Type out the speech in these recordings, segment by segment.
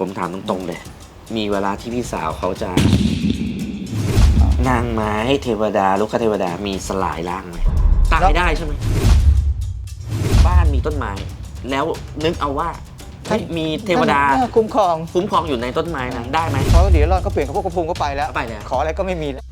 ผมถามตรงๆเลย มีเวลาที่พี่สาวเขาจะ นางไม้เทวดาลูกคเทวดามีสลายร่างไหมตายได้ใช่ไหมบ้านมีต้นไม้ แล้วนึกเอาว่าเฮ้ยมีเทวดาท่นคุ้มครองคุ้มครองอยู่ในต้นไม้นั้นได้ไหมเพราะเดี๋ยวรอดก็เปลี่ยนกับพวกกระพุงก็ไปแล้ว ไปแล้ว ขออะไรก็ไม่มีแล้ว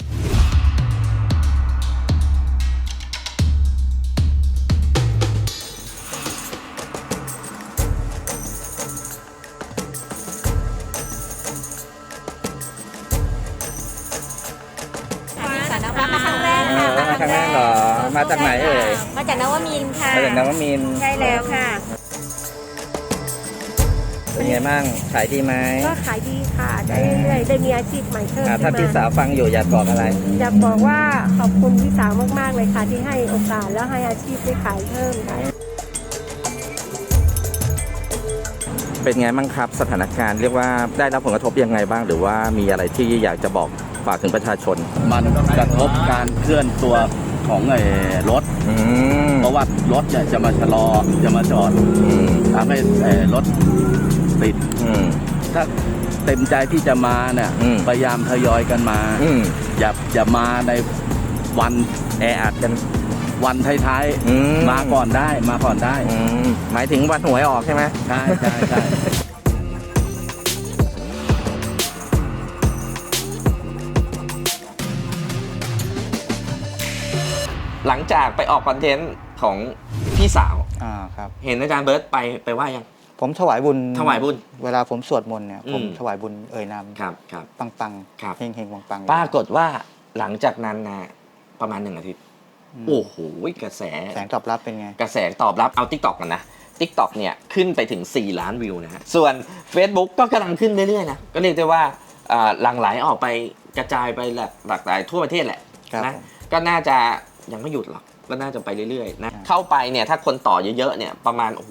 ค่ะอมาครั้งแรกเหรอ มาจากไหนเอ่ย มาจากนวมินทร์ค่ะมาจากนวมินทร์ใช่แล้วค่ะ เป็นไงบ้าง ขายดีไหมก็ขายดีค่ะได้เรื่อยๆได้มีอาชีพใหม่เพิ่มอ่าขึ้นถ้าพี่มาสาวฟังอยู่อยากบอกอะไร อยากบอกว่าขอบคุณพี่สาวมากๆเลยค่ะ ที่ให้โอกาสแล้วให้อาชีพได้ขายเพิ่มค่ะ เป็นไงบ้างครับ สถานการณ์เรียกว่าได้รับผลกระทบยังไงบ้าง หรือว่ามีอะไรที่อยากจะบอก ฝากถึงประชาชน มันกระทบการเคลื่อนตัวของไอ้รถ อืมเพราะว่ารถเนี่ยจะมาชะลอจะมาจอดอืมทำให้ไอ้รถติด อืม ถ้าเต็มใจที่จะมาเนี่ยอืม พยายามทยอยกันมา อืมอย่าอย่ามาในวันแออัดกัน วันท้ายอืม ๆมาก่อนได้มาก่อนได้ อืมหมายถึงวันหวยออกใช่ไหม ใช่ใช่ใช่ จากไปออกคอนเทนต์ของพี่สาว อ่าครับ เห็นอาจารย์เบิร์ตไปไปว่ายัง ผมถวายบุญถวายบุญเวลาผมสวดมนต์เนี่ยผมอืม ถวายบุญเอ่ยนามครับครับ ปังปังครับ เฮงเฮงปังปังปรากฏว่าหลังจากนั้นนะประมาณหนึ่งอาทิตย์อืมโอ้โหกระแส แสงตอบรับเป็นไง กระแสตอบรับเอา t ิ k t o k กันนะ t ิ k t o k เนี่ย ขึ้นไปถึง 4 ล้านวิวนะฮะ ส่วน Facebook ก็กำลังขึ้นเรื่อยๆนะ ก็เรียกได้ว่าอ่าหลั่งไหลออกไปกระจายไปหลากหลากหลายทั่วประเทศแหละครับนะผม ก็น่าจะ ยังไม่หยุดหรอกก็น่าจะไปเรื่อยๆนะครับเข้าไปเนี่ยถ้าคนต่อเยอะๆเนี่ยประมาณโอ้โห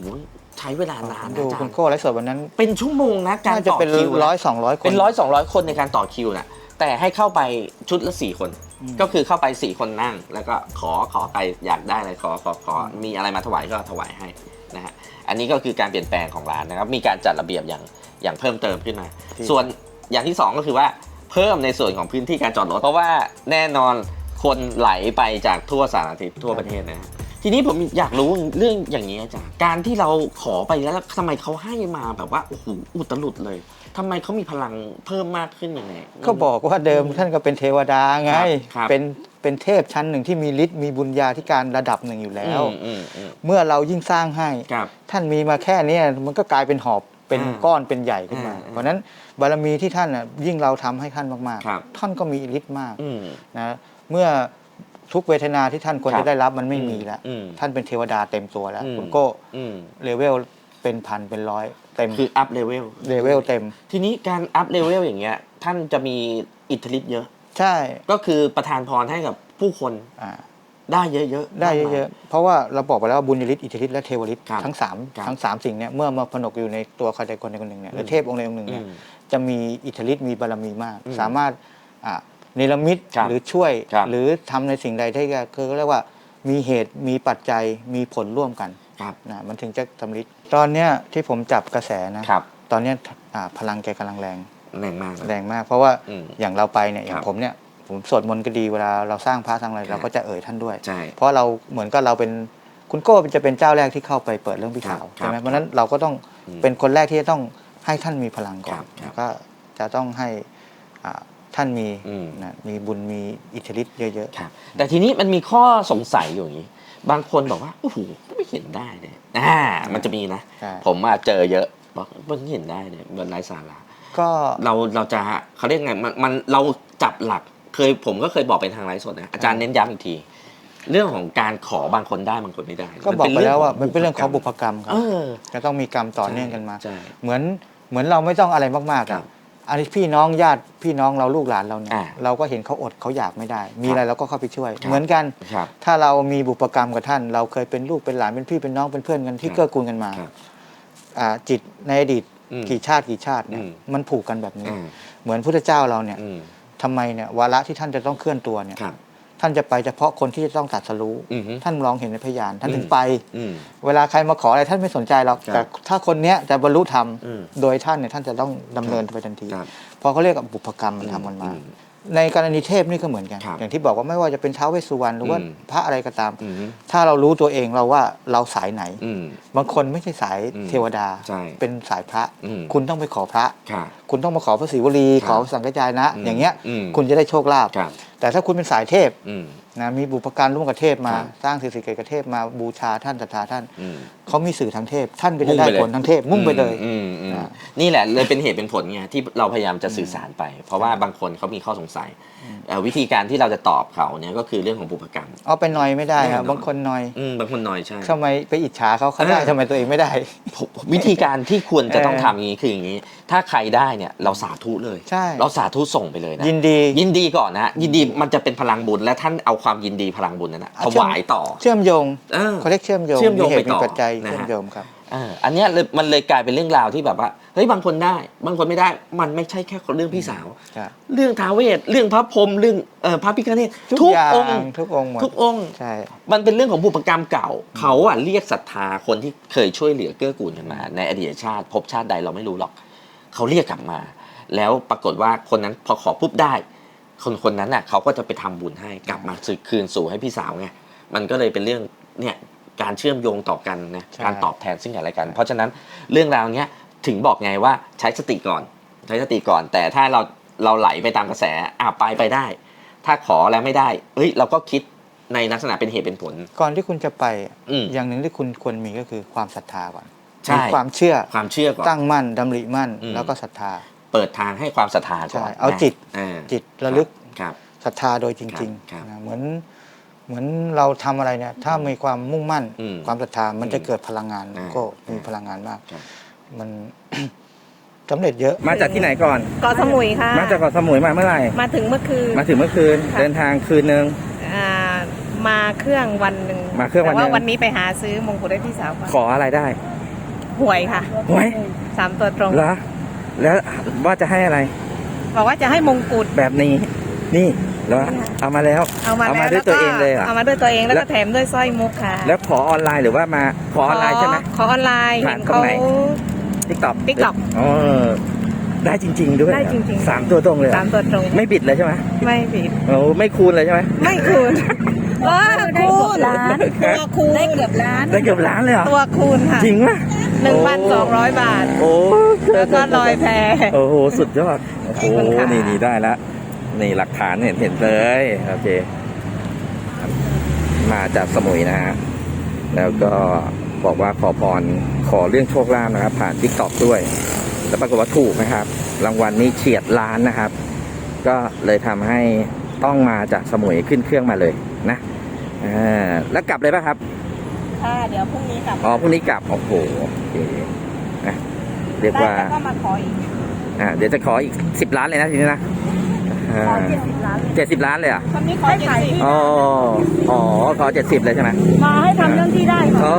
ใช้เวลานานดูนะอาจาคุรณย์โก้ไลฟ์สดวันนั้นเป็นชั่วโมงนะการน่าจะต่อเป็นคิวนะ ร้อยสองร้อยคน เป็นร้อยสองร้อยคนในการต่อคิวนะแต่ให้เข้าไปชุดละสี่คน อืม ก็คือเข้าไปสี่คนนั่ง แล้วก็ขอขอใครอยากได้อะไรขอขอขอมีอะไรมาถวายก็ถวายให้นะฮะอันนี้ก็คือการเปลี่ยนแปลงของร้านนะครับ มีการจัดระเบียบอย่างอย่างเพิ่มเติมขึ้นมา ส่วนอย่างที่สองก็คือว่าเพิ่มในส่วนของพื้นที่การจอดรถเพราะว่าแน่นอน คนไหลไปจากทั่วสารทิศทั่วประเทศนะฮะทีนี้ผมอยากรู้เรื่องอย่างนี้อาจารย์การที่เราขอไปแล้วทำไมเขาให้มาแบบว่าโอ้โหอุตลุดเลยทำไมเขามีพลังเพิ่มมากขึ้นยังไง ก็บอกว่าเดิมท่านก็เป็นเทวดาไง ครับครับเป็นเป็นเทพชั้นหนึ่งที่มีฤทธิ์มีบุญญาธิการระดับหนึ่งอยู่แล้วอืมอืมอืมเมื่อเรายิ่งสร้างให้ ครับ ท่านมีมาแค่เนี้ยมันก็กลายเป็นหอบเป็นอ่าก้อนเป็นใหญ่ขึ้นมา อ่าเพราะฉะนั้นบารมีที่ท่านน่ะยิ่งเราทำให้ท่านมากครับ ๆ ท่านก็มีฤทธิ์มากอืม นะ เมื่อทุกเวทนาที่ท่านควรครับจะได้รับมันไม่มีแล้วอืมท่านเป็นเทวดาเต็มตัวแล้วอืมคุณโก้อืมเลเวลเป็นพันเป็นร้อยเต็มคืออัพเลเวลเลเวลเต็ม ทีนี้การอัพเลเวลอย่างเงี้ย ท่านจะมีอิทธิฤทธิ์เยอะ ใช่ ก็คือประทานพรให้กับผู้คนอ่าได้เยอะๆ ได้มากมายเยอะๆ เพราะว่าเราบอกไปแล้วว่าบุญยฤทธิ์อิทธิฤทธิ์และเทวฤทธิ์ครับทั้งสามครับทั้งสามสิ่งเนี้ยเมื่อมาผนวกอยู่ในตัวใครใดคนใดคนหนึ่งเนี่ยหรือเทพองค์ใดองค์หนึ่งอืเนี่ยมจะมีอิทธิฤทธิ์มีบารมีมากอืมสามารถอ่า เนรมิตครับหรือช่วย ครับ หรือทำในสิ่งใดที่คือเรียกว่ามีเหตุมีปัจจัยมีผลร่วมกันครับนะมันถึงจะสำลิดตอนเนี้ยที่ผมจับกระแสนะครับตอนเนี้ยอ่าพลังแกกำลังแรงแรงมากนะแรงมาก เพราะว่าอืมอย่างเราไปเนี่ยอย่าครังบผมเนี่ยผมสวดมนต์ก็ดีเวลาเราสร้างพระสร้างอะไรครับ เราก็จะเอ่ยท่านด้วย ใช่ เพราะเราเหมือนกับเราเป็นคุณโก้จะเป็นเจ้าแรกที่เข้าไปเปิดเรื่องพี่สาวครับใช่ไหมครับเพราะฉะนั้นเราก็ต้องอืมเป็นคนแรกที่จะต้องให้ท่านมีพลังก่อครันบครับแล้วก็จะต้องให้อ่า ท่านมีอืม นะมีบุญมีอิทธิฤทธิ์เยอะครับแต่ทีนี้มันมีข้อสงสัยอยู่อย่างนี้ บางคนบอกว่าโอ้โหไม่เห็นได้เลยอ่า มันจะมีนะๆใช่ผมมาเจอเยอะบอกมันเห็นได้เลยมันไร้สาระ ก็เราเราจะเขาเรียกไงมันมันเราจับหลักเคยผมก็เคยบอกเป็นทางไลฟ์สดนะอาจารย์เน้นย้ำอีกที เรื่องของการขอบางคนได้บางคนไม่ได้ก็บอกไปแล้วว่ามันเป็นเรื่องของบุพกรรมครัเอบอจะต้องมีกรรมต่อเนื่องกันมา ใช่ เหมือนเหมือนเราไม่ต้องอะไรมากๆครัอะบ อันนี้พี่น้องญาติพี่น้องเราลูกหลานเราเนี่ยอ่าเราก็เห็นเขาอดเขาอยากไม่ได้ มีครับอะไรเราก็เข้าไปช่วย ครับเหมือนกัน ครับ ถ้าเรามีบุพกรรมกับท่าน เราเคยเป็นลูกเป็นหลานเป็นพี่เป็นน้องเป็นเพื่อนกันที่ครับเกื้อกูลกันมาครับ อ่าจิตในอดีตอืมกี่ชาติกี่ชาติเนี่ยอืมมันผูกกันแบบนี้ อืม เหมือนพุทธเจ้าเราเนี่ยอืมทำไมเนี่ยวาระที่ท่านจะต้องเคลื่อนตัวเนี่ย ครับ ท่านจะไปเฉพาะคนที่จะต้องตรัดสรู้อือฮึ ท่านมองเห็นในพยาน ท่านอืมถึงไป อืม เวลาใครมาขออะไรท่านไม่สนใจหรอกครับแต่ถ้าคนเนี้ยจะบรรลุธรรมอืมโดยท่านเนี่ยท่านจะต้องดำเนินไปทันทีครับเพราะเขาเรียกกับบุพกรรมมันทำกันมา อืมในกรณีเทพนี่ก็เหมือนกัน ครับอย่างที่บอกว่าไม่ว่าจะเป็นท้าวเวสสุวรรณหรือว่าอืม พระอะไรก็ตาม อืมถ้าเรารู้ตัวเองเราว่าเราสายไหน อืม บางคนไม่ใช่สายอืมเทวดา ใช่เป็นสายพระ อืม คุณต้องไปขอพระ ค่ะคุณต้องมาขอพระศิวลีครับขอสังฆจายนะอืมอย่างเงี้ยอืมคุณจะได้โชคลาภครับแต่ถ้าคุณเป็นสายเทพอืมนะมีบุพการร่วมกับเทพมาครับสร้างสิ่งศักดิ์สิทธิ์กับเทพมาบูชาท่านศรัทธาท่านอืมเขามีสื่อทางเทพ ท่านก็มุ่จะงได้ไปเลยผลทางเทพมุ่งไปเลยอืมอืมอ่านี่แหละเลยเป็นเหตุเป็นผลไงที่เราพยายามจะสื่อสารไป เพราะว่าบางคนเขามีข้อสงสัยเอ่อวิธีการที่เราจะตอบเขาเนี่ยก็คือเรื่องของบุพกรรมเอาไปหน่อยไม่ได้ครับแน่นอนบางคนหน่อยอืมบางคนน้อยใช่ทำไมไปอิจฉาเขาเขาได้เออทำไมตัวเองไม่ได้ผมวิธีการที่ควรจะต้องเออทำอย่างนี้คืออย่างนี้ ถ้าใครได้เนี่ยเราสาธุเลย ใช่เราสาธุส่งไปเลยนะยินดียินดีก่อนนะยินดีมันจะเป็นพลังบุญและท่านเอาความยินดีพลังบุญนั้นนะอะถเชื่อม วายต่อ เชื่อมโยงเออเขาเรียกเชื่อมโยงเชื่อมโยงมีเหตุไปต่มีอปัจจัยนะฮะ เชื่อมโยงครับ เอออันเนี้ยเลยมันเลยกลายเป็นเรื่องราวที่แบบว่าเฮ้ยบางคนได้ บางคนไม่ได้ มันไม่ใช่แค่เรื่องพี่สาว ครับ เรื่องท้าวเวสเรื่องพระพรหมเรื่องเอ่อพระพิฆเนศทุกทุกอย่างองค์ทุกองค์หมดทุกองค์ ใช่ มันเป็นเรื่องของบุพกรรมเก่า เขาอะเรียกศรัทธาคนที่เคยช่วยเหลือเกื้อกูลกันมา ในอดีตชาติภพชาติใดเราไม่รู้หรอก เขาเรียกกลับมา แล้วปรากฏว่าคนนั้นพอขอปุ๊บได้ คนคนนั้นน่ะเขาก็จะไปทำบุญให้กลับมาสืบคืนสู่ให้พี่สาวไงมันก็เลยเป็นเรื่องเนี่ยการเชื่อมโยงต่อกันนะใช่การตอบแทนซึ่งกันและกัน เพราะฉะนั้นเรื่องราวเนี้ยถึงบอกไงว่าใช้สติก่อน ใช้สติก่อน แต่ถ้าเราเราไหลไปตามกระแสอะไปไปได้ ถ้าขอแล้วไม่ได้ เอ้ย เราก็คิดในลักษณะเป็นเหตุเป็นผล ก่อนที่คุณจะไปอืมอย่างหนึ่งที่คุณควรมีก็คือความศรัทธาก่อน ใช่ มีความเชื่อความเชื่อก่อน ตั้งมั่นดำริมั่น อืม แล้วก็ศรัทธา เปิดทางให้ความศรัทธาก่อนใช่เอานะจิตอ่าจิตระลึกครับ ศรัทธาโดยจริงครับๆนะเหมือนเหมือนเราทำอะไรเนี่ยถ้ามีความมุ่งมั่น อืมความศรัทธามันจะเกิดพลังงานอ่าก็มีพลังงานมาก ครับ มัน สำเร็จเยอะ มาจากที่ไหนก่อน เกาะสมุยค่ะ มาจากเกาะสมุยมาเมื่อไหร่ มาถึงเมื่อคืน มาถึงเมื่อคืน ค่ะ เดินทางคืนนึง อ่ามาเครื่องวันหนึ่งมาเครื่องวันหนึ่ง แต่ว่าวันนี้ไปหาซื้อมงกุฎให้พี่สาวค่ะขออะไรได้ หวยค่ะหวยสามตัวตรงเหรอแล้วว่าจะให้อะไร บอกว่าจะให้มงกุฎแบบนี้ นี่เหรอเอามาแล้วเอามาแล้วด้วยแก็ตัวเองเลยเหรอเอามาด้วยตัวเองแล้วแล้ก็วแถมด้วยสร้อยมุกค่ะ แล้วขอออนไลน์หรือว่ามาขอออนไลน์ใช่ไหมขอออนไลน์ผ่าเห็นนตรงเขาไหนทิกตอก TikTok อ๋อได้จริง ๆ ด้วยได้จริงๆสามตัวตรงเลยเหรอสามตัวตรง ไม่บิดเลยใช่ไหมไม่ผิดโอ้ไม่คูณเลยใช่ไหมไม่คูณว้าคูณล้านตัวคูณได้เกือบล้านได้เกือบล้านเลยเหรอตัวคูณค่ะจริงป่ะ หนึ่งพันสองร้อยบาท โอ้แล้วก็ลอยแพโอ้โห สุดยอด โอ้โหขอบคุณค่ะนี่นี่ได้ละ นี่หลักฐานเห็นเห็นเลย โอเค มาจากสมุยนะฮะ แล้วก็บอกว่าขอพร ขอเรื่องโชคลาภนะครับ ผ่านทิกตอกด้วย แล้วปรากฏว่าถูกนะครับ รางวัลนี้เฉียดล้านนะครับ ก็เลยทำให้ต้องมาจากสมุยขึ้นเครื่องมาเลยนะอ่าแล้วกลับเลยป่ะครับ ค่ะ เดี๋ยวพรุ่งนี้กลับอ๋อพรุ่งนี้กลับ โอ้โหโอเคนะเรียกได้ว่าแล้วก็มาขออีกอ่า เดี๋ยวจะขออีกสิบล้านเลยนะทีนี้นะขอเจ็ดสิบล้านเจ็ดสิบล้านเลยเหรอะคนนี้ขอเจ็ดสิบอ๋ออ๋อขอเจ็ดสิบเลยใช่ไหม มาให้ทำเรื่องที่ได้ค่ะ โอ้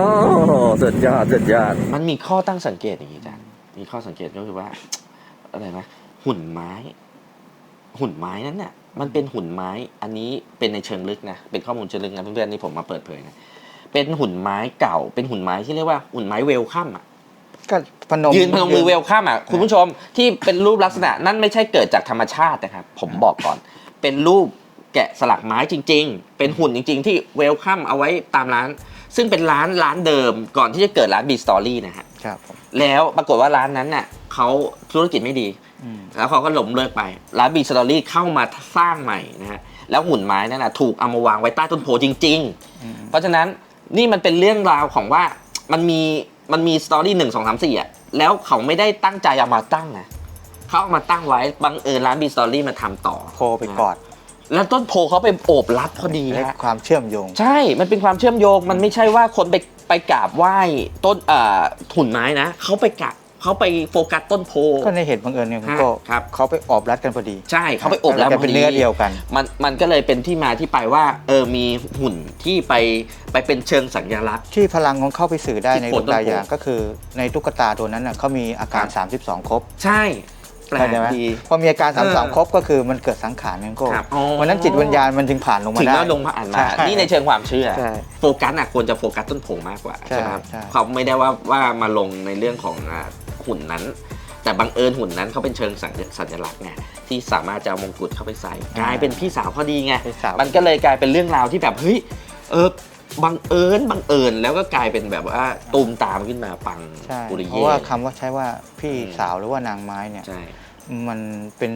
สุดยอดสุดยอด มันมีข้อตั้งสังเกตอย่างนี้จ้ะมีข้อสังเกตก็คือว่า อะไรนะ หุ่นไม้ หุ่นไม้นั้นเนี่ยมันเป็นหุ่นไม้ อันนี้เป็นในเชิงลึกนะ เป็นข้อมูลเชิงลึกนะเพื่อนๆนี่ผมมาเปิดเผยนะ เป็นหุ่นไม้เก่า เป็นหุ่นไม้ที่เรียกว่าหุ่นไม้เวลคัมอะก็พนมยืนพนมมือเวลคัมอะคุณผู้ชมที่เป็นรูปลักษณะนั่นไม่ใช่เกิดจากธรรมชาตินะครับ ผมบอกก่อน เป็นรูปแกะสลักไม้จริง ๆ เป็นหุ่นจริง ๆ ที่เวลคัมเอาไว้ตามร้าน ซึ่งเป็นร้านร้านเดิมก่อนที่จะเกิดร้านบีสตอรี่นะฮะครับผมแล้วปรากฏว่าร้านนั้นน่ะเขาธุรกิจไม่ดีอืมแล้วเขาก็ล้มเลิกไป ร้านบีสตอรี่เข้ามาสร้างใหม่นะฮะแล้วหุ่นไม้นั่นน่ะถูกเอามาวางไว้ใต้ต้นโพจริงอืมๆเพราะฉะนั้น นี่มันเป็นเรื่องราวของว่ามันมีมันมีสตอรี่หนึ่งสองสามสี่อะแล้วเขาไม่ได้ตั้งใจเอามาตั้งนะเขาเอามาตั้งไว้บังเอิญร้านบีสตอรี่มาทำต่อ โพไปกอดแล้วต้นโพเขาไปโอบรับพอดีและฮะ ความเชื่อมโยง ใช่ มันเป็นความเชื่อมโยง มันไม่ใช่ว่าคนไปไปกราบไหว้ต้นเอ่อหุ่นไม้นะ เขาไปกราบ เขาไปโฟกัสต้นโพ ก็ในเหตุบังเอิญเนี่ยคุณฮะโก็ครับ เขาไปออบรัดกันพอดีใช่เขาไปโอบรับกันเป็นพเนื้อเดียวกัน มันมันก็เลยเป็นที่มาที่ไปว่าเออมีหุ่นที่ไปไปเป็นเชิงสัญลักษณ์ ที่พลังของเขาไปสื่อได้ที่ในโผดล่วงตาต้นโพอย่างก็คือในตุ๊กตาตัวนั้นน่ะเขามีอาการครับ32 ครบใช่ แปลกเข้าใจไหมดี พอมีอาการสามสามเออครบก็คือมันเกิดสังขารนั่นก็ครับอ๋อ วันนั้นจิตวิญญาณมันจึงผ่านลงมาถึงได้แล้วลงมาอ่านมาใช่นี่ในเชิงความเชื่อ ใช่โฟกัสอะควรจะโฟกัสต้นโพมากกว่าใช่ใช่ไหมครับใช่ เขาไม่ได้ว่าว่ามาลงในเรื่องของอ่า หุ่นนั้น แต่บังเอิญหุ่นนั้นเขาเป็นเชิงสัญสัญลักษณ์ไงที่สามารถจะเอามงกุฎเข้าไปใส่กลายเป็นพี่สาวพอดีไงพี่สาว มันก็เลยกลายเป็นเรื่องราวที่แบบเฮ้ยเออบังเอิญบังเอิญแล้วก็กลายเป็นแบบว่าตูมตามขึ้นมาปังใช่ปุริเพเย่ราะว่าคำว่าใช้ว่าพี่อืมสาวหรือว่านางไม้เนี่ย ใช่ มันเป็น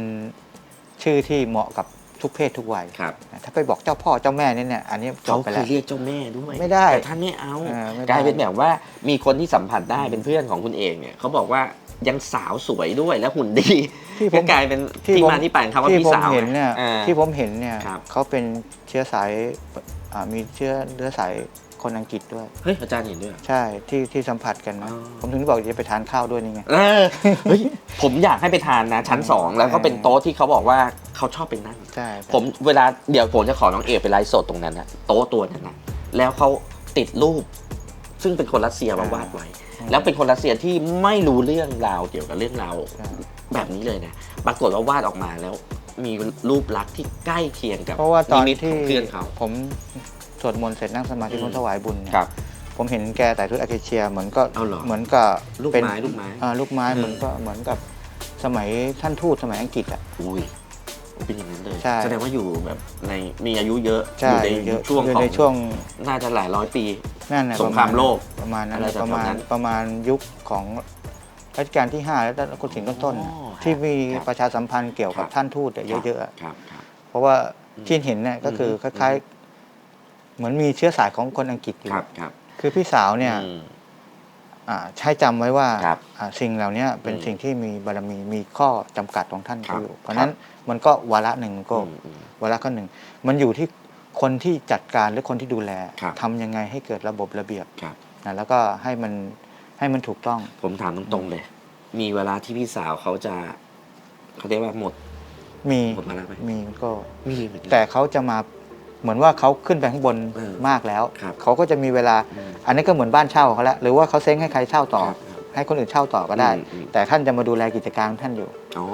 ชื่อที่เหมาะกับ ทุกเพศทุกวัยครับถ้าไปบอกเจ้าพ่อเจ้าแม่นี่เนี่ยอันนี้จเขาบไปเคแล้ยวเรียกเจ้าแม่ด้วยไม่ได้แต่ท่านไม่เอาเออไม่ได้ กลายเป็นแบบว่ามีคนที่สัมผัสได้เป็นเพื่อนของคุณเองเนี่ยเขาบอกว่ายังสาวสวยด้วยและหุ่นดีที่ผก็มกลายเป็นที่ที่ผมมาที่ไปของคำว่าที่พี่ผมสาวเห็นเนี่ยอ่า ที่ผมเห็นเนี่ยครับ เขาเป็นเชื้อสายอ่ามีเชื้อเชื้อสาย คนอังกฤษด้วย เฮ้ยอาจารย์เห็นด้วยเหรอ ใช่ที่ที่สัมผัสกันนะ อ๋อ ผมถึงบอกจะไปทานข้าวด้วยนี่ไง เออเฮ้ยผมอยากให้ไปทานนะชั้นสองแล้วก็เป็นโต๊ะที่เขาบอกว่าเขาชอบไปนั่ง ใช่ผมเวลาเดี๋ยวผมจะขอน้องเอกไปไลฟ์สดตรงนั้นนะโต๊ะตัวนั้นนะแล้วเขาติดรูป ซึ่งเป็นคนรัสเซียมาวาดไว้ แล้วเป็นคนรัสเซียที่ไม่รู้เรื่องราวเกี่ยวกับเรื่องราวใช่แบบนี้เลยนะปรากฏว่าวาดออกมาแล้วมีรูปลักษณ์ที่ใกล้เคียงกับเพราะว่าตอนมิตที่ของเพื่อนเขา ผม สวดมนต์เสร็จนั่งสมาธิอืม ร่วมถวายบุญเนี่ยครับ ผมเห็นแกแต่ทุกอาเคเชียเหมือนก็เอาเหรอ เหมือนกับลูกเป็นไม้ลูกไม้ อ่าลูกไม้อืม เหมือนก็เหมือนกับสมัยท่านทูตสมัยอังกฤษอะ อุ้ยเป็นอย่างนั้นเลยใช่ แสดงว่าอยู่แบบในมีอายุเยอะใช่อยู่ในเยอะช่วงอยู่ของในช่วงน่าจะหลายร้อยปี นั่นนะสงครามโลกประมาณนั้นอะไรประมาณแถวๆนั้นประมาณยุคของรัชกาลที่5แล้วก็ถึงต้นๆน่ะอ๋อที่มีครับประชาสัมพันธ์เกี่ยวกับครับ ท่านทูตอะเยอะๆอะ ครับครับ เพราะว่าอืมที่เห็นเนี่ยก็คือคอืมล้ายๆ เหมือนมีเชื้อสายของคนอังกฤษอยู่ ครับครับ คือพี่สาวเนี่ยอืม อ่าใช้จำไว้ว่าครับอ่าสิ่งเหล่านี้เป็นอืมสิ่งที่มีบารมีมีข้อจำกัดของท่านครับอยู่ เพราะฉะนั้นมันก็วาระหนึ่งก็อืมอืมวาระก็หนึ่ง มันอยู่ที่คนที่จัดการหรือคนที่ดูแลครับ ทำยังไงให้เกิดระบบระเบียบครับ นะแล้วก็ให้มันให้มันถูกต้อง ผมถามตรงๆเลย มีเวลาที่พี่สาวเขาจะเขาเรียกว่าหมด มีหมดมาแล้วไหม มีก็ มีเหมือนกันแต่เขาจะมา เหมือนว่าเขาขึ้นไปข้างบนเออมากแล้วครับเขาก็จะมีเวลา อืมอันนี้ก็เหมือนบ้านเช่าเขาแล้วหรือว่าเขาเซ้งให้ใครเช่าต่อ ครับครับให้คนอื่นเช่าต่อก็ได้ อืมอืม แต่ท่านจะมาดูแลกิจการของท่านอยู่อ๋อ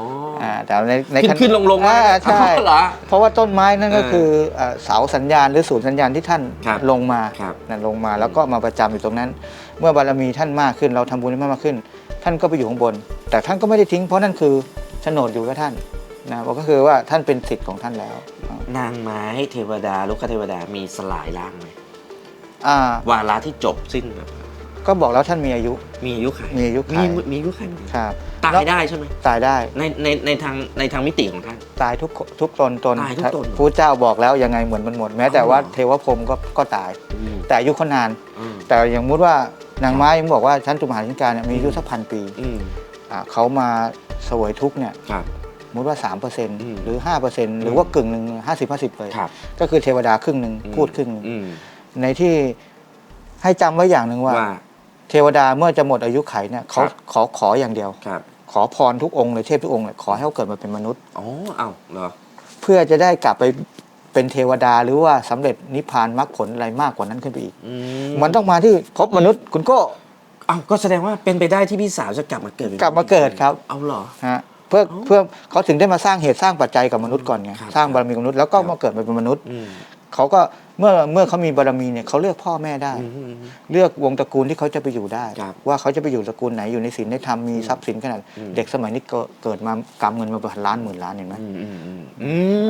อ่าแต่ในในขึ้นขั้ขึ้นลงลงๆอ่ามาใช่เหรอเพราะว่าต้นไม้นั่นก็เออคืออ่าเสาสัญญาณหรือศูนย์สัญญาณที่ท่านครับลงมาครับนะลงมาแล้วก็มาประจำอยู่ตรงนั้น เมื่อบารมีท่านมากขึ้นเราทำบุญให้มากขึ้น ท่านก็ไปอยู่ข้างบน แต่ท่านก็ไม่ได้ทิ้งเพราะนั่นคือโฉนดอยู่กับท่าน นะก็คือว่าท่านเป็นสิทธิ์ของท่านแล้ว นางไม้เทวดาลูกเทวดามีสลายร่างไหมอ่าวาระที่จบสิ้นแบบก็บอกแล้วท่านมีอายุ มีอายุไขมีอายุไขมีมีอายุไขไหมครับตายได้ใช่ไหมตายได้ในในในทางในทางมิติของท่าน ตายทุกทุกตนตนตายทุกตน พระเจ้าบอกแล้วยังไงเหมือนมันหมด แม้แต่ว่าอ๋อเทวพรหมก็ก็ตาย อืมแต่อายุเขานาน อืมแต่อย่างมุติว่านางไม้ยังบอกว่าชั้นตุมหาธิการเนี่ยมีอายุสักพันปีอืมอ่าเขามาเสวยทุกข์เนี่ย ครับ สมมติว่า3%อืมหรือ 5%หรือว่ากึ่งหนึ่ง50 50เลยครับ ก็คือเทวดาครึ่งหนึ่งอืมพูดครึ่งหนึ่งอืมในที่ให้จำไว้อย่างหนึ่งว่า ว่า เทวดาเมื่อจะหมดอายุไขเนี่ยเขาครับ ขอขออย่างเดียว ครับขอพรทุกองค์เลยเทพทุกองค์เลยขอให้เขาเกิดมาเป็นมนุษย์ อ๋อเอ้าเหรอเพื่อจะได้กลับไปเป็นเทวดาหรือว่าสำเร็จนิพพานมรรคผลอะไรมากกว่านั้นขึ้นไปอีก อืมันต้องมาที่พบมนุษย์คุณโก็เอ้าก็แสดงว่าเป็นไปได้ที่พี่สาวจะกลับมาเกิดป็นกลับมาเกิดครับ เอาเหรอ ฮะ เพื่ออ๋อเพื่อเขาถึงได้มาสร้างเหตุสร้างปัจจัยกับมนุษย์ก่อนไงครับสร้างบารมีกับมนุษย์แล้วก็ครับมาเกิดมาเป็นมนุษย์อืม เขาก็เมื่อเมื่อเขามีบารมีเนี่ยเขาเลือกพ่อแม่ได้อืมอืมเลือกวงตระกูลที่เขาจะไปอยู่ได้ครับว่าเขาจะไปอยู่ตระกูลไหนอยู่ในศีลในธรรมมีทรัพย์สินขนาดอืมเด็กสมัยนี้เกิดเกิดมากำเงินมาเป็นล้านหมื่นล้านเห็นไหมอืมอืมอืมอืม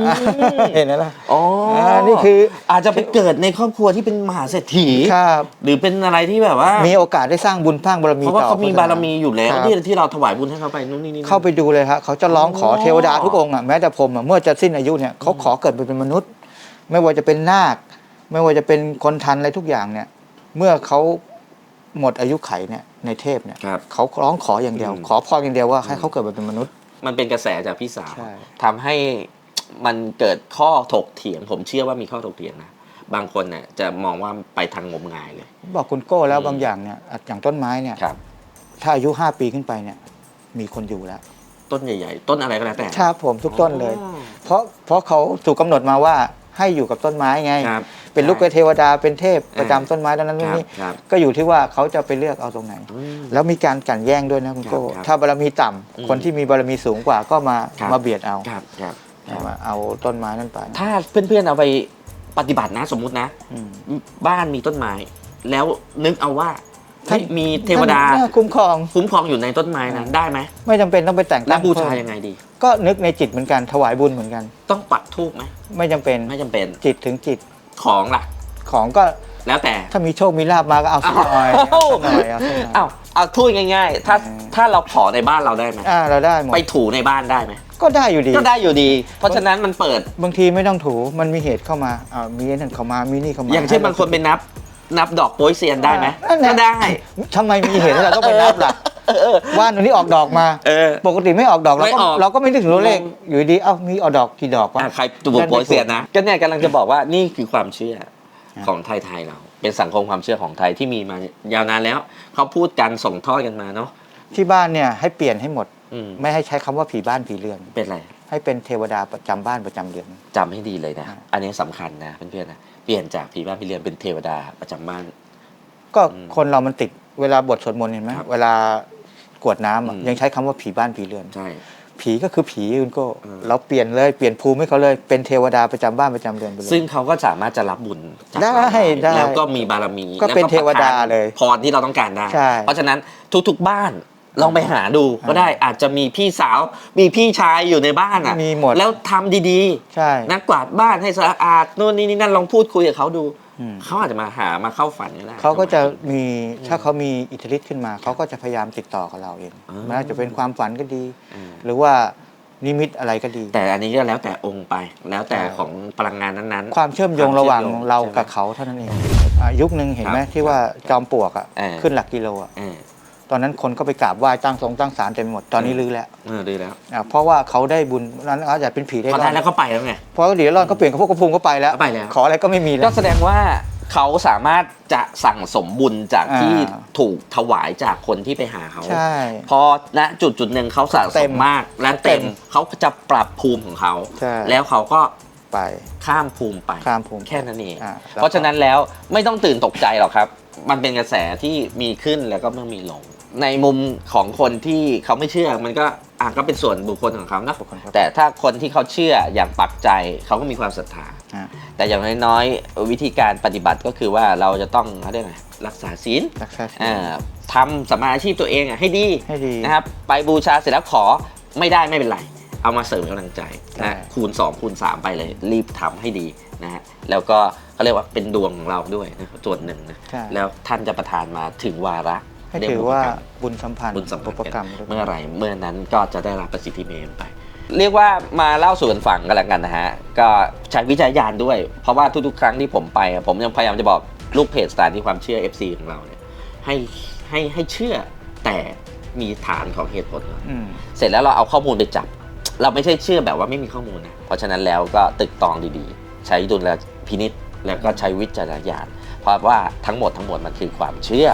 เห็นไหมล่ะอ๋ออานี่คืออาจจะไปเกิดในครอบครัวที่เป็นมหาเศรษฐีครับหรือเป็นอะไรที่แบบว่า มีโอกาสได้สร้างบุญสร้างบารมีเพราะว่าต่อเขามีบารมีอยู่แล้วครับที่ที่เราถวายบุญให้เขาไปนู่นนี่นี่เข้าไปดูเลยครับเขาจะร้องขออ๋อเทวดาทุกองค์อะแม้แต่ผมอะเมื่อจะสิ้นอายุเนี่ยเขาขอเกิดไปเป็นมนุษย์ ไม่ว่าจะเป็นนาค ไม่ว่าจะเป็นคนทันอะไรทุกอย่างเนี่ย เมื่อเขาหมดอายุไขเนี่ยในเทพเนี่ยครับเขาร้องขออย่างเดียวอืมขอพรอย่างเดียวว่าให้เขาเกิดมาเป็นมนุษย์ มันเป็นกระแสจากพี่สาวใช่ ทำให้มันเกิดข้อถกเถียง ผมเชื่อว่ามีข้อถกเถียงนะ บางคนเนี่ยจะมองว่าไปทางงมงายเลยบอกคุณโก้แล้วอืมบางอย่างเนี่ยอะอย่างต้นไม้เนี่ย ครับ ถ้าอายุห้าปีขึ้นไปเนี่ย มีคนอยู่แล้วต้นใหญ่ ๆ ต้นอะไรก็แล้วแต่ครับผมทุกต้นเลย อ๋อเพราะเพราะเขาถูกกำหนดมาว่า ให้อยู่กับต้นไม้ไง ครับไปเป็นลูกใช่เทวดาเป็นเทพประจำต้นไม้ต้นนั้นคต้นรับนี้ครับก็อยู่ที่ว่าเขาจะไปเลือกเอาตรงไหน อืมแล้วมีการกลั่นแย่งด้วยนะคุณโก้ครับถ้าบารมีต่ำอืมคนที่มีบารมีสูงกว่าก็มาครับ มาเบียดเอาครับครับครับมาเอาต้นไม้นั่นไปถ้าเพื่อนๆเอาไปปฏิบัตินะสมมุตินะ อืม บ้านมีต้นไม้ แล้วนึกเอาว่า เฮ้ยมีเทวดาท่นคุ้มครอง คุ้มครองอยู่ในต้นไม้นั้นได้ไหมไม่จำเป็นต้องไปแต่งแล้ตั้วงบูชาเพิ่มยังไงดี ก็นึกในจิตเหมือนกันถวายบุญเหมือนกัน ต้องปักทูบไหมไม่จำเป็นไม่จำเป็นจิตถึงจิตของล่ะ ของก็แล้วแต่ ถ้ามีโชคมีลาบมาก็เอาสักหน่อยอ้าวเอาสักหน่อยเอาสักหน่อย อ้าวเอาทูบง่ายๆ ถ้าอืมถ้าเราขอในบ้านเราได้ไหมอ่าเราได้หมดไปถูในบ้านได้ไหมก็ได้อยู่ดี ก็ได้อยู่ดี เพราะฉะนั้นมันเปิด บางทีไม่ต้องถูมันมีเหตุเข้ามาอ่ามีนั่นเข้ามามีนี่เข้ามาอย่างเช่นบางคนไปนับ นับดอกโป้ยเซียนได้ไหมนั่นแหละ ก็ได้ ทำไมมีเหตุให้เราต้องไปนับล่ะเออเออว่านตัวนี้ออกดอกมา เออปกติไม่ออกดอกเราไม่ก็ออกเราก็ไม่นึกถึงตัวเลข งง อยู่ดีเอ้ามีออกดอกกี่ดอกวะ อะใครถูกโป้ยเซียนนะก็เนี่ยกำลังจะบอกว่านี่คือความเชื่อของไทยๆเรา เป็นสังคมความเชื่อของไทยที่มีมายาวนานแล้วเขาพูดกันส่งทอดกันมาเนาะที่บ้านเนี่ยให้เปลี่ยนให้หมด อืมไม่ให้ใช้คำว่าผีบ้านผีเรือนเป็นไร ให้เป็นเทวดาประจำบ้านประจำเรือน จำให้ดีเลยนะ อันนี้สำคัญนะเพื่อนๆนะเปลี่ยนจากผีบ้านผีเรือนเป็นเทวดาประจำบ้าน ก็อืมคนเรามันติดเวลาบทสวดมนต์เห็นไหมครับเวลากรวดน้ำอะอืมยังใช้คำว่าผีบ้านผีเรือนใช่ผีก็คือผีคุณโก้อืมเราเปลี่ยนเลยเปลี่ยนภูมิให้เขาเลยเป็นเทวดาประจำบ้านประจำเรือนไปเลยซึ่งเขาก็สามารถจะรับบุญจากได้เราได้แล้วก็มีบารมีก็เป็นแล้เทวดาเลยพรที่เราต้องการได้ใช่เพราะฉะนั้นทุกๆบ้าน ลองไปหาดูก็ได้อาจจะมีพี่สาว มีพี่ชายอยู่ในบ้านอะมีหมด แล้วทำดีใช่ๆนักกวาดบ้านให้สะอาดนู่นนี่นี่นั่นลองพูดคุยกับเขาดู อืม เขาอาจจะมาหามาเข้าฝันก็ได้ เขาก็จะมีถ้าเขามีอิทธิฤทธิ์ขึ้นมา เขาก็จะพยายามติดต่อกับเราเองอ่าไม่ว่าจะเป็นความฝันก็ดี อืมหรือว่านิมิตอะไรก็ดี แต่อันนี้ก็แล้วแต่องค์ไป แล้วแต่ใช่ของพลังงานนั้นๆ ความเชื่อมโยงความเชื่อมระหว่างโยงเราใช่ไหมกับเขาเท่านั้นเองอะยุคหนึ่งเห็นไหมครับที่ว่าจอมปลวกอะเออ ขึ้นหลักกิโลอะ เออ ตอนนั้นคนก็ไปกราบไหว้ตั้งทรงตั้งศาลเต็มไปหมดตอนนี้ลือแล้วเออดีแล้วอะเพราะว่าเขาได้บุญนั้นอาจจะเป็นผีได้พอรอได้ดแล้วก็ไปแล้วไงเพราะเดี๋ยวรอดก็เปลี่ยนกับพวกกระพุงก็ไปแล้วก็ไปแล้ว ขออะไรก็ไม่มีแล้ก็วแสดงว่าเขาสามารถจะสั่งสมบุญจากที่อ่าถูกถวายจากคนที่ไปหาเขาใช่พอณจุดจุดหนึ่งเขาสะเต็สมมมากและเต็เต็มมเขาก็จะปรับภูมิของเขาใช่แล้วเขาก็ไปข้ามภูมิไปข้ามภูมิแค่นั้นเองอ่าเพราะฉะนั้นแล้วไม่ต้องตื่นตกใจหรอกครับ มันเป็นกระแสที่มีขึ้นแล้วก็เมื่อมีลง ในมุมของคนที่เขาไม่เชื่อมันก็อะก็เป็นส่วนบุคคลของเขานะบุคคลครับแต่ถ้าคนที่เขาเชื่ออย่างปักใจเขาก็มีความศรัทธา อะแต่อย่างน้อยๆวิธีการปฏิบัติก็คือว่าเราจะต้องเขาเรียกไงรักษาศีลรักษาศีลอ่าทำสมมาอาชีพตัวเองอะให้ดี ให้ดี นะครับไปบูชาเสร็จแล้วขอไม่ได้ไม่เป็นไร เอามาเสริมกำลังใจใช่นะคูณ 2 คูณ 3 ไปเลยรีบทำให้ดีนะฮะแล้วก็เขาเรียกว่าเป็นดวงของเราด้วยนะส่วนหนึ่งนะใช่แล้วท่านจะประทานมาถึงวาระ ให้เรียกถือว่าบุพกรรมบุญสัมพันธ์บุญสัมพันบุพธ์กรรมด้วยเมื่อไหรเมื่อนั้นก็จะได้รับประสิทธิเมนไป เรียกว่ามาเล่าสู่กันฟังกันแล้วกันนะฮะ ก็ใช้วิจารณญาณด้วย เพราะว่าทุกๆ ครั้งที่ผมไปอะผมยังพยายามจะบอกลูกเพจสถานที่ความเชื่อ FC ของเราเนี่ยให้ให้ให้เชื่อแต่มีฐานของเหตุผลก่อนอืมเสร็จแล้วเราเอาข้อมูลไปจับ เราไม่ใช่เชื่อแบบว่าไม่มีข้อมูลนะเพราะฉะนั้นแล้วก็ตึกตองดีๆ ใช้ดุลพินิษแล้วก็ใช้วิจารณญาณเพราะว่าทั้งหมดทั้งมวลมันคือความเชื่อ